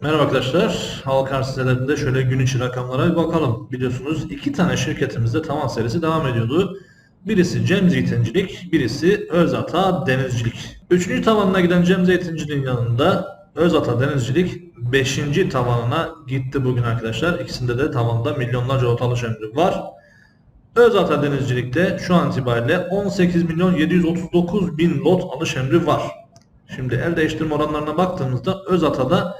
Merhaba arkadaşlar. Halka arz şöyle gün içi rakamlara bir bakalım. Biliyorsunuz iki tane şirketimizde tavan serisi devam ediyordu. Birisi Cem Zeytincilik, birisi Özata Denizcilik. Üçüncü tavanına giden Cem Zeytinciliğin yanında Özata Denizcilik 5. tavanına gitti bugün arkadaşlar. İkisinde de tavanda milyonlarca lot alış var. Özata Denizcilik'te şu an itibariyle 18 milyon 739 bin lot alış emri var. Şimdi el değiştirme oranlarına baktığımızda Özata'da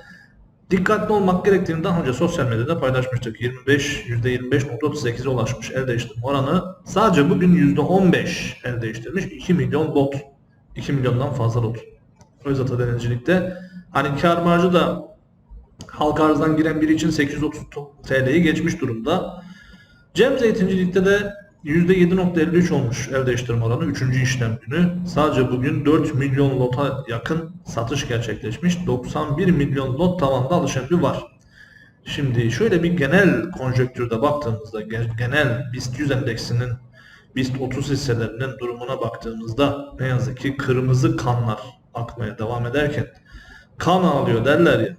dikkatli olmak gerektiğini daha önce sosyal medyada paylaşmıştık. 25, %25.38'e ulaşmış el değiştirme oranı. Sadece bugün %15 el değiştirmiş. 2 milyon lot. 2 milyondan fazla lot. Özata denizcilikte hani kar marjı da halka arzdan giren biri için 830 TL'yi geçmiş durumda. Cem Zeytincilik'te de %7.53 olmuş el değiştirme oranı 3. işlem günü. Sadece bugün 4 milyon lota yakın satış gerçekleşmiş. 91 milyon lot tavanda alış emri var. Şimdi şöyle bir genel konjonktürde baktığımızda ge- genel BIST 100 endeksinin BIST 30 hisselerinin durumuna baktığımızda ne yazık ki kırmızı kanlar akmaya devam ederken kan ağlıyor derler ya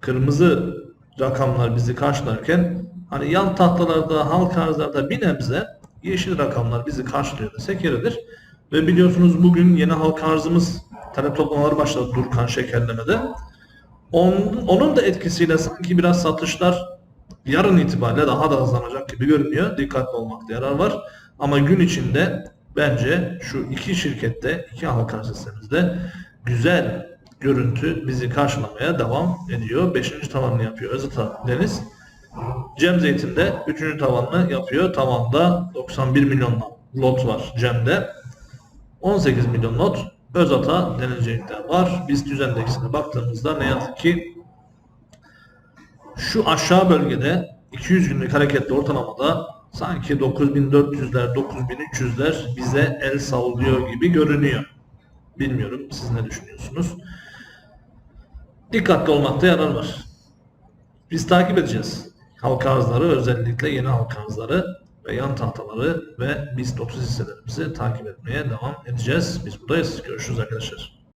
kırmızı rakamlar bizi karşılarken hani yan tahtalarda halk arzlarda bir nebze yeşil rakamlar bizi karşılıyor desek yeridir. Ve biliyorsunuz bugün yeni halk arzımız talep toplamaları başladı Durkan Şekerleme'de. Onun, onun da etkisiyle sanki biraz satışlar yarın itibariyle daha da hızlanacak gibi görünüyor. Dikkatli olmakta yarar var. Ama gün içinde bence şu iki şirkette, iki halka arz sistemimizde güzel görüntü bizi karşılamaya devam ediyor. Beşinci tavanını yapıyor Özata Deniz. Cem Zeytin de üçüncü tavanını yapıyor. Tavanda 91 milyon lot var Cem'de. 18 milyon lot Özata denilecekler var. BIST 100 endeksine baktığımızda ne yazık ki şu aşağı bölgede 200 günlük hareketli ortalamada sanki 9400'ler 9300'ler bize el sallıyor gibi görünüyor. Bilmiyorum siz ne düşünüyorsunuz? Dikkatli olmakta yarar var. Biz takip edeceğiz. Halka arzları özellikle yeni halka arzları ve yan tahtaları ve BIST 30 hisselerimizi takip etmeye devam edeceğiz. Biz buradayız. Görüşürüz arkadaşlar.